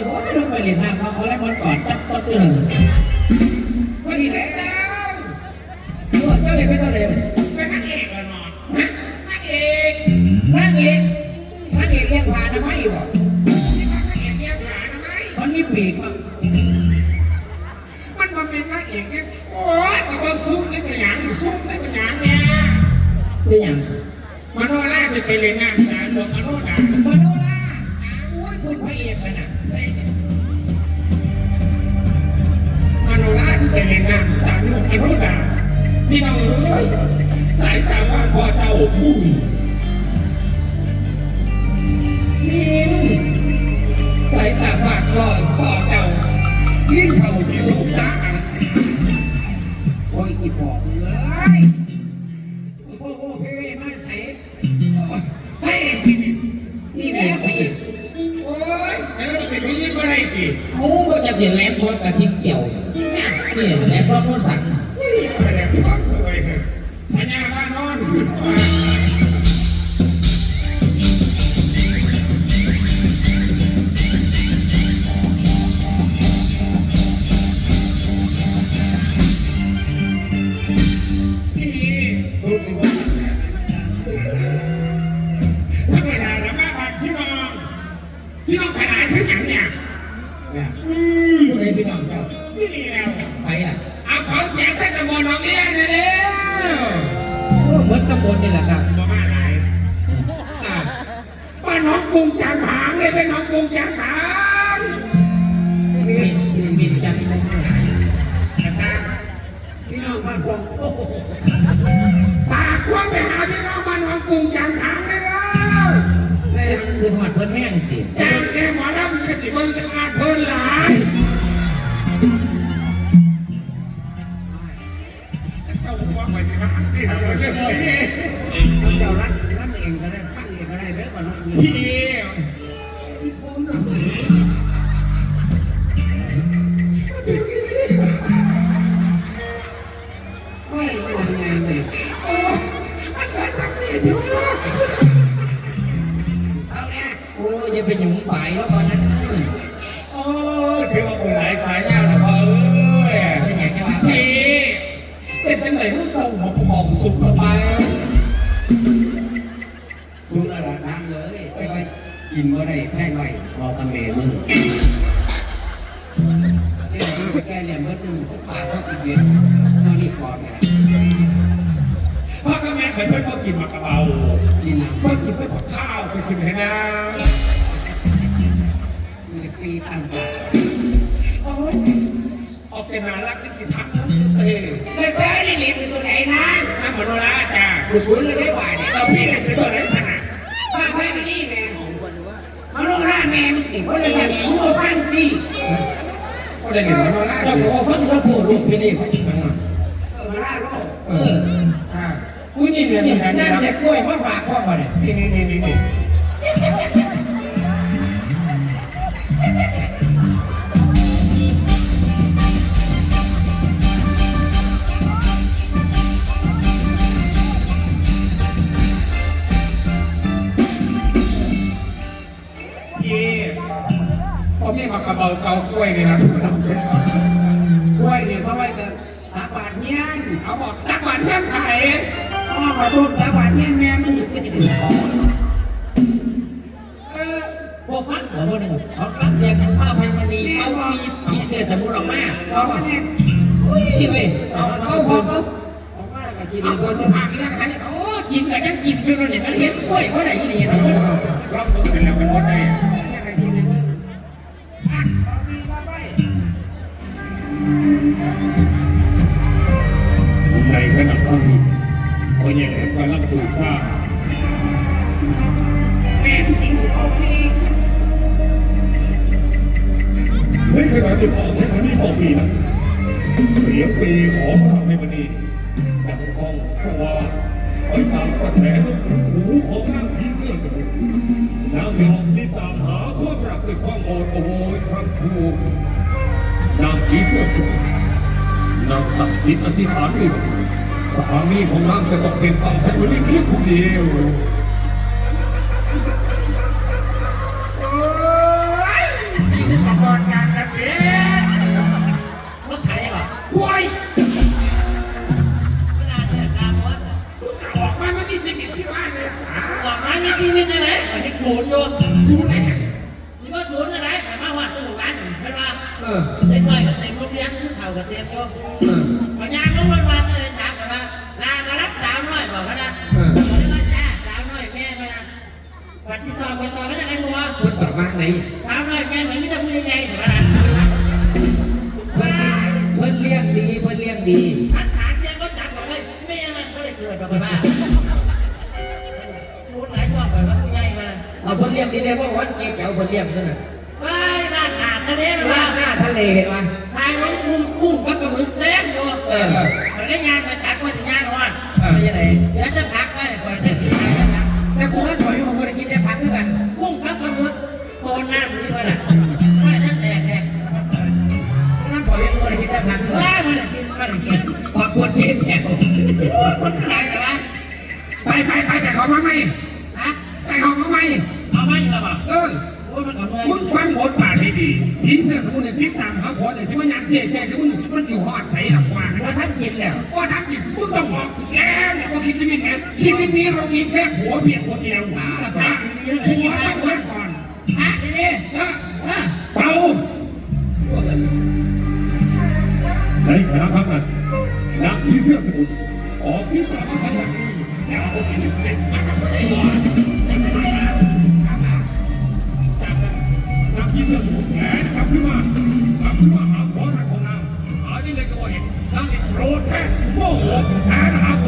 ตัวนี้ผมไม่ต้องไปเล่นน้ำเขาเขาแล้วมันกอดตัดตัดตัวหนึ่งก็ดีแล้วตัวเจ้าเลยไม่ต้าเล่น พูดพระเอกขนาดใช่มโนราจะไปเล่นงานสารหลวงมโนดาพี่น้องเอ้ยสายตาฟ้าพอเตาผู้นี่นี่สายตาฝากหลอยคอเจ้าลิ้นเข่าที่สูงจ้าโอ้ยอีบอกเลย พี่ยิ้มอะไรกี่โอ้ก็จะเห็นแหลมทอดกระทิงเกี่ยวนี่แหลมทอดนุ่นสันอะไรแบบท้องเลยพญาบ้านนอนพี่สุดเลยทำไมล่ะแล้วมาบ้านพี่น้องพี่น้องไปไหนขึ้นอย่างเนี่ยอืมผู้ใดพี่ น้องเจ้าพี่นี่แล้วไปล่ะเอาขอเสียงท่านตะบนน้องเลี้ยงหน่อยเร็วเหมือนตำบลนี่แหละครับมาบ้านไหนอะบ้านน้องกรุงจางหางเลยเป็นน้องกรุงจางหางมีชีวิตจันทร์ทั้งหลายกระซังพี่น้องบ้านพงโอ้โหฝากควงไปหาพี่น้องบ้านน้องกรุงจางหางเลยเร็วแม่คือหอดเพิ่นแห้งสิจางแกหมอลำก็สิเบิ่งจังอาจเพิ่นหลาย โอ้ยอย่าไปหยุ่งไปแล้วก่อนนั้นโอ้ถือว่าเป็นหลายสายงานนะพ่อเอ้ยเป็นอย่างจะว่าพี่เป็นจังไหนลูกเต้าหมอกหมอกสุกสบายสู้ระดับน้ำเลยไปไปกินก็ได้แพ้หน่อยรอตะเมมึงเนี่ยมึงไปแก้เนี่ยเมื่อนึงก็ปากก็ติดเย็นมานี่ปอดเนี่ยพ่อกับแม่เคยเพื่อนพ่อกินหมากกระเบากินน้ำพ่อกินไปผักข้าวไปขึ้นให้น้มี เป็นน่ารักนี่สิทักน้ำเตะไม่ใช่นี่หลีเป็นตัวไหนนะน้ำมโนราจ้ากูสวยเลยได้หวายเนี่ยเราพี่เนี่ยเป็นตัวไหนสนะป้าไปไม่ดีแม่มาโน่หน้าแม่มึงติว่าเลยแบบมึงเอาฟันตีก็ได้เห็นมโนราเราอยู่ก็ฟันสะโพกลูกไปนี่มันมามาล่าโลกเออค่ะอุ้ยนี่เนี่ยนี่นี่นั่นะนนี่เด็กกล้วยมาฝากพ่อมาเนี่ยนี่นี่นี่นี่ เบาเกากล้วยนี่นะทุกคนกล้วยเนี่ยเขาไว้จะตาบาดเฮียนเอาบอกตักบาทเที่ยงไข่พ่อมาตุ้มตาบาดเฮียนแม่มึงเออพวกฟันหัวพวกนี้เขารับเรียกป้าพันมณีเอาปีปีเศษสมุนออกมาเอามาเนี่ยอุ้ยเว้ยเอาเอาเอาเอาออกมาก็กินเอาก็คนจะจะผักเรื่องอะไรโอ้กินก็ยังกินอยู่เนี่ยมันเห็นกล้วยว่าไหนนี่นะเพื่อนลองดูเสร็จแล้วเป็นคนไท คนยังกำลังสูบซ่าแม่กินโอเคในขณะที่พ่อเทพนี่พอปีนะเสียงปีของพระเทพนีดังก้องเพราว่าไปตามกระแสลมหูของนางผีเสื้อสมุทรนางยอมที่ตามหาความรักด้วยความโอดโอยครั้งครูนางผีเสื้อสมุทรนางตัดจิตอธิษฐานด้วยาสามีของนางจะต้องเป็นฝั่งไทยวันนี้เพียงผู้เดียวโอ้ยการเกษตรรถไถเหรอควายเวลาเนี่ยตามวัดมึงออกมามันมีสิ่งที่ว่าเมษาออกมามีชีวิตยังไงอันนี้ศูนย์อยู่ชูแน่ วันที่ต่อไปต่อไม่ได้ไงหัวมันตอบมาไหนสาวน้อยแม่มันไม่ต้องพูดยังไงถูกไหมล่ะเพิ่นเพิ่นเลี้ยงดีเพิ่นเลี้ยงดีทักฐานเสียงก็จับบอกเลยแม่มันก็เลยเกิดออกไปบ้าพูดหลายรอบไปว่าผู้ใหญ่มาเอาเพิ่นเลี้ยงดีได้เพราะวันเก็บแก้วเพิ่นเลี้ยงเท่านั้นไปร้านอาหารทะเลเลยลาว่าดหน้าทะเลเห็นไหมทายน้องกุ้งกุ้งกับปลาหมึกเต็มอยู่เออไปได้งานไปจัดไว้ที่งานก่อนไม่ใช่ไหนแล้วจะพัก ไปไปไปไปเขามาไหมฮะไปเขามาไหมเอาไม่หรอป่ะเออโอ้ยมันก่อนเลยมึงฟังบทบาทให้ดีผีเสื้อสมุนไพรพิษตามหาผัวเนี่ยสิมันอยากเจ๊แก่กับมึงมันสิหอดใส่หลักกว่าว่าท่านกินแล้วว่าทักจิตมึงต้องบอกแกเนี่ยว่าคิดชีวิตแกชีวิตนี้เรามีแค่ผัวเพียงคนเดียวนะผัวต้องเลิกก่อนฮะทีนี้นะฮะเป่าในคณะครับนั้นนักผีเสื้อสมุนออกพิษตามหาผัวแล้วเอาไปเด็กมากับตัวเองก่อนนักผีเสื้อสมุนแขนกลับขึ้นมาก ลับขึ้นมาหาผัวรักของนางหาที่ไหนก็เห็นนางโกรธแท้โมโหแขนหา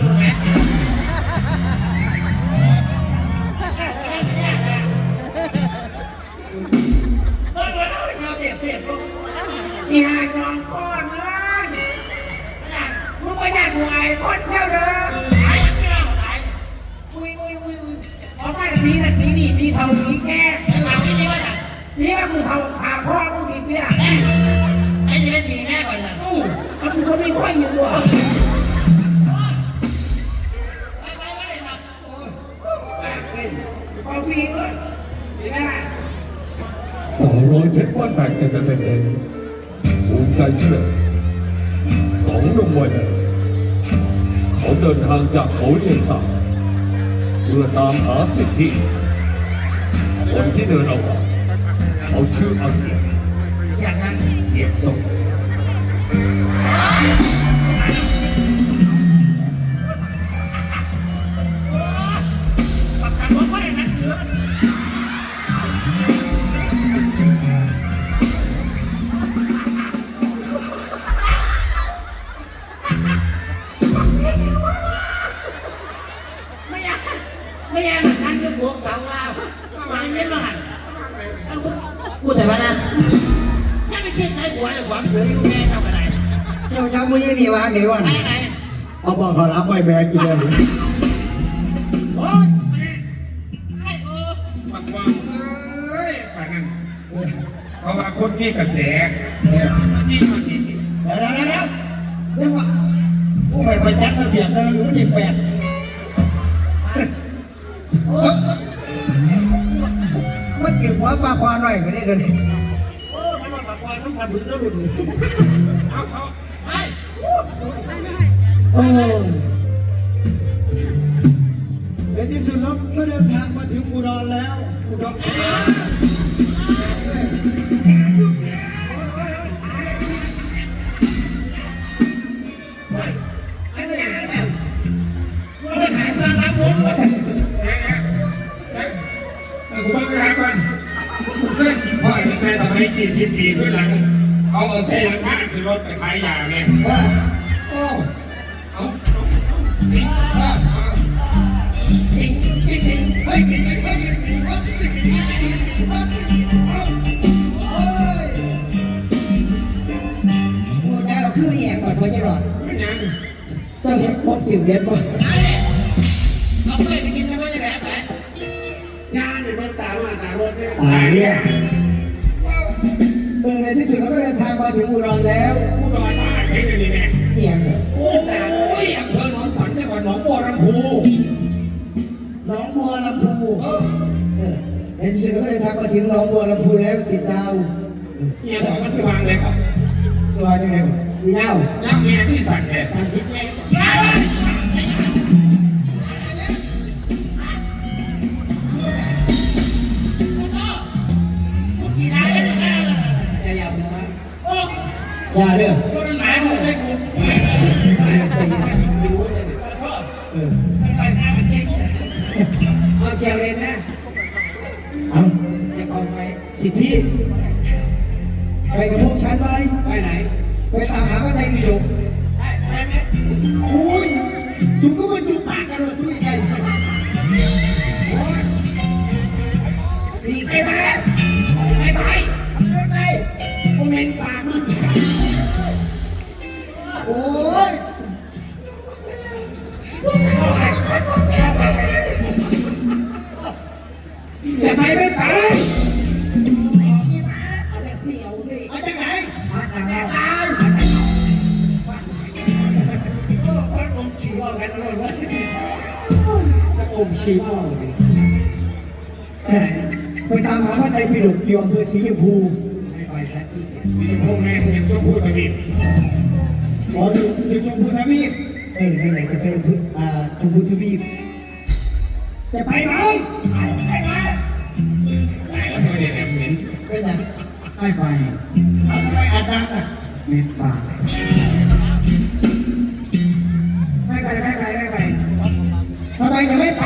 นถูกไหมโอ๊ยวันนั้นเราเจ็บเสียบลูกนี่หายนอนก้อนเลยมึงไม่ได้กูไอ้คนเชี่ยวเด้อตาไม่เล่าตายอุ้ยอุ้ยอุ้ยออกมาทีนี้นาทีนี่ทีเท่าทีแก่ไอ้สาวนี่นี่ว่าจะทีว่ามึงเท่าขาพ่อมึงทีเปี้ยไอ้ยี่เป็นสีแน่ก่อนนะอู้เอากูก็ไม่ค่อยอยู่ด้วย ร้อยเพชรบ้านแตกเต็มเต็มเต็มภูมิใจเสื้อสองหนุ่มวัยนั้นเขาเดินทางจากเขาเรียนสักเพื่อตามหาสิทธิคนที่เดินออกก่อนเขาชื่ออาเกียรอย่างนั้นเกียรติส่ง เอาบอกเขารับไปแม่กินเลยโอ้ยปักว่าเอ้ยป่านนั้นเพราะว่าคนมีกระแสมีมาที่เดี๋ยวเดี๋ยวเดี๋ยวเดี๋ยวเดี๋ยวว่าโอ้ยไปจัดระเบียบเลยมันยิ่งแปดมันเก็บหัวปลาควาหน่อยก็ได้เดี๋ยวนี้โอ้ยมันมาปากวาต้องมาบึกแล้วหลุดเอาเขาไป โอ้ในที่สุดเราก็เดินทางมาถึงอุดรแล้ว อุดรไอ้เนี่ยเนี่ยว่ามันหายไปแล้วผมเนี่ยเนี่ยแต่กูบ้าไปหาก่อนเพื่อนพ่อแม่สมัยกี่สิบปีขึ้นหลัง เขาเอาเส้นหลังคาคือรถไปขายยาเนี่ย จ้าเห็นพบจิ๋วเด็ดป่ะเอาไปไปกินกันไม่ได้ไหนงานเนี่ยมันตามมาตามรถเนี่ยอ่าเนี่ยเออในที่สุดเราก็เดินทางมาถึงอุดรแล้วผู้ดอนมาใช่ไหมนี่แม่เอียงโอ้ยอำเภอหนองสันจังหวัดหนองบัวลำพูหน้องบัวลำพูเออในที่สุดเราก็เดินทางมาถึงหน้องบัวลำพูแล้วสิดาวเนี่ยบอกว่าสว่างเลยครับตัวจังไงบ่สีดาวแล้วเมียที่สั่นเนี่ยสันติแม่ ย่าเด้อรถหมาไม่ได้คุณไม่รู้เลยพ่อเออไม่ไปงานมันจริงเอาแจวเลยนะเอาจะคอยไปสิทธิไปกับพวกฉันไปไปไหน ไปตามหาพระไตรปิฎกไปไปไหม โอ้ยแต่ไปไม่ไปเอาจากไหนมาต่ามาต่างเราฟันโอ้พัดลมฉี่ว่ากันเลยว่าพัดลมฉี่ว่าเลยไปตามหาพระไตรปิฎกอยู่อำเภอศรีชมพูไม่ไปสักทีที่พวกแม่เห็นชมพูทวีป ขออยู่อยู่ชมพูทวีปเออไหนๆจะไปอำเภออ่าชมพูทวีปจะไปไหมไปไปแล้วก็เนี่ยเหม็นไปไหนไม่ไปเอาทำไมอัดดังอะเม็ดปากไม่ไปไม่ไปไม่ไปทำไมจะไม่ไป